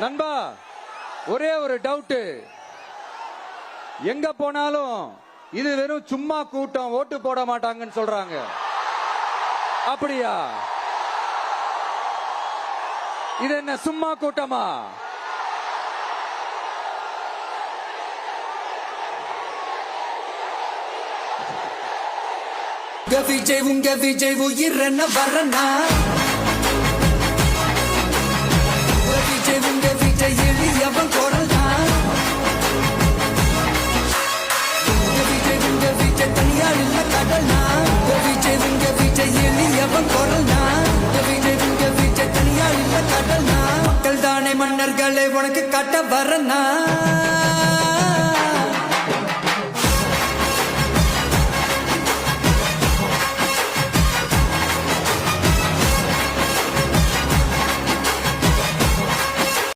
நண்பா ஒரே ஒரு டவுட் எங்க போனாலும் இது வெறும் சும்மா கூட்டம் ஓட்டு போட மாட்டாங்கன்னு சொல்றாங்க. அப்படியா? இது என்ன சும்மா கூட்டமா? உங்க விஜய் உங்க விஜய் உயிரன வரனா இல்ல கடல்னா உங்க விஜய் உங்க விஜய் எளியவன் குரல்னா? உங்க விஜய் உங்க விஜய் தனியார் இல்ல கடல்னா? மக்கள் தானே மன்னர்களை உனக்கு கட்ட வரனா